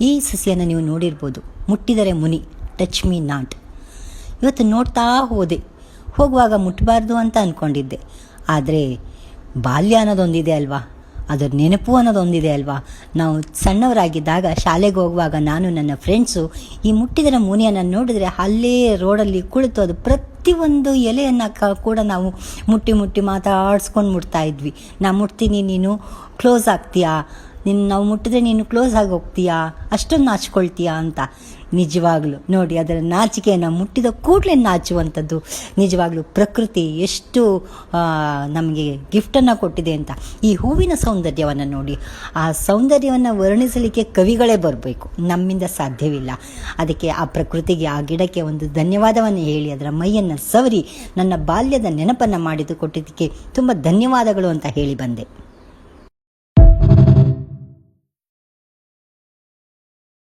ಈ ಸಸಿಯನ್ನು ನೀವು ನೋಡಿರ್ಬೋದು. ಮುಟ್ಟಿದರೆ ಮುನಿ ಟಚ್ ಮೀ ನಾಟ್. ಇವತ್ತು ನೋಡ್ತಾ ಹೋದೆ. ಹೋಗುವಾಗ ಮುಟ್ಟಬಾರ್ದು ಅಂತ ಅಂದ್ಕೊಂಡಿದ್ದೆ ಆದರೆ ಬಾಲ್ಯ ಅನ್ನೋದೊಂದಿದೆ ಅಲ್ವಾ? ಅದರ ನೆನಪು ಅನ್ನೋದೊಂದಿದೆ ಅಲ್ವಾ? ನಾವು ಸಣ್ಣವರಾಗಿದ್ದಾಗ ಶಾಲೆಗೆ ಹೋಗುವಾಗ ನಾನು, ನನ್ನ ಫ್ರೆಂಡ್ಸು ಈ ಮುಟ್ಟಿದರೆ ಮುನಿಯನ್ನು ನೋಡಿದರೆ ಅಲ್ಲೇ ರೋಡಲ್ಲಿ ಕುಳಿತು ಅದು ಪ್ರತಿಯೊಂದು ಎಲೆಯನ್ನು ಕೂಡ ನಾವು ಮುಟ್ಟಿ ಮುಟ್ಟಿ ಮಾತಾಡ್ಸ್ಕೊಂಡು ಮುಟ್ತಾ ಇದ್ವಿ. ನಾ ಮುಟ್ತೀನಿ ನೀನು ಕ್ಲೋಸ್ ಆಗ್ತೀಯಾ? ನಿನ್ನ ನಾವು ಮುಟ್ಟಿದ್ರೆ ನೀನು ಕ್ಲೋಸ್ ಆಗಿ ಹೋಗ್ತೀಯಾ? ಅಷ್ಟೊಂದು ನಾಚ್ಕೊಳ್ತೀಯಾ ಅಂತ. ನಿಜವಾಗ್ಲೂ, ನೋಡಿ ಅದರ ನಾಚಿಕೆಯನ್ನು ಮುಟ್ಟಿದ ಕೂಡಲೇ ನಾಚುವಂಥದ್ದು. ನಿಜವಾಗ್ಲೂ ಪ್ರಕೃತಿ ಎಷ್ಟು ನಮಗೆ ಗಿಫ್ಟನ್ನು ಕೊಟ್ಟಿದೆ ಅಂತ. ಈ ಹೂವಿನ ಸೌಂದರ್ಯವನ್ನು ನೋಡಿ. ಆ ಸೌಂದರ್ಯವನ್ನು ವರ್ಣಿಸಲಿಕ್ಕೆ ಕವಿಗಳೇ ಬರಬೇಕು. ನಮ್ಮಿಂದ ಸಾಧ್ಯವಿಲ್ಲ. ಅದಕ್ಕೆ ಆ ಪ್ರಕೃತಿಗೆ, ಆ ಗಿಡಕ್ಕೆ ಒಂದು ಧನ್ಯವಾದವನ್ನು ಹೇಳಿ, ಅದರ ಮೈಯನ್ನು ಸವರಿ, ನನ್ನ ಬಾಲ್ಯದ ನೆನಪನ್ನು ಮಾಡಿದು ಕೊಟ್ಟಿದ್ದಕ್ಕೆ ತುಂಬ ಧನ್ಯವಾದಗಳು ಅಂತ ಹೇಳಿ ಬಂದೆ.